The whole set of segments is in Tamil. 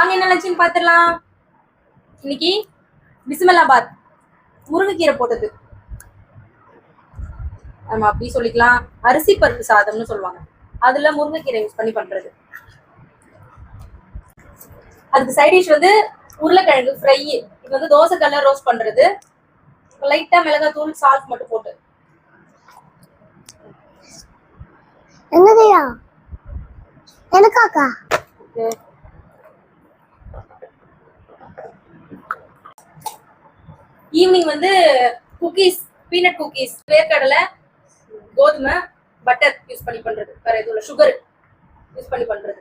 வாங்க என்ன லட்சம் பார்த்துடலாம். இன்னைக்கு பிஸ்மில்லாபாத் முருங்கைக்கீரை போட்டது. ஆமா அப்படி சொல்லிக்கலாம். அரிசி பருப்பு சாதம்னு சொல்லுவாங்க. அதுல முருங்கைக்கீரை யூஸ் பண்ணி பண்றது. அதுக்கு சைட் டிஷ் வந்து உருளைக்கிழங்கு ஃப்ரை இது வந்து தோசை கல்ல ரோஸ்ட் பண்றது லைட்டா மிளகாத்தூள் சால்ட் மட்டும் போட்டு. என்னதையா எனக்காக்கா? ஈவினிங் வந்து குக்கீஸ் பீனட் குக்கீஸ் வேர்க்கடலை கோதுமை பட்டர் யூஸ் பண்ணி பண்றது. வேற எதுவும் இல்லை. சுகர் யூஸ் பண்ணி பண்றது.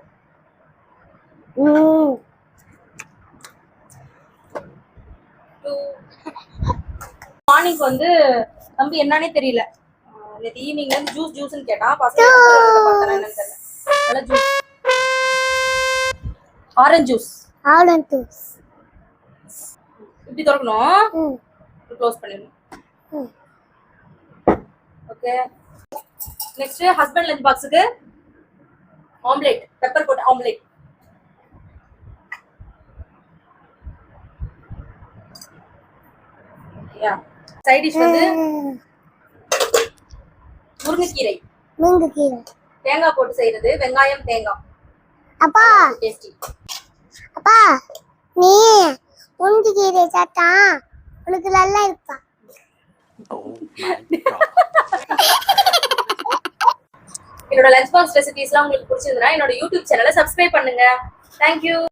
மார்னிங் வந்து தம்பி என்னன்னே தெரியல. நேத்து ஈவினிங்ல இருந்து ஜூஸ் ஜூஸ்னு கேட்டான். பார்த்தா என்னன்னு தெரியல. ஜூஸ் ஆரஞ்சு ஜூஸ் ஆலன் தூஸ் இப்படி திறக்கணும். க்ளோஸ் பண்ணிடணும். ஓகே நெக்ஸ்ட் ஹஸ்பண்ட் லஞ்ச் பாக்ஸுக்கு ஆம்லேட் பெப்பர் போட்டு ஆம்லேட் யா சைட் டிஷ் வந்து முருங்கைக்கீரை. முருங்கைக்கீரை. தேங்காய் போட்டு செய்யறது வெங்காயம் தேங்காய். அப்பா. டேஸ்டி அப்பா நீ என்னோட லஞ்ச் பாக்ஸ் ரெசிபிஸ்லாம் உங்களுக்கு பிடிச்சிருந்தா என்னோட யூடியூப் சேனலை சப்ஸ்கிரைப் பண்ணுங்க. தேங்க்யூ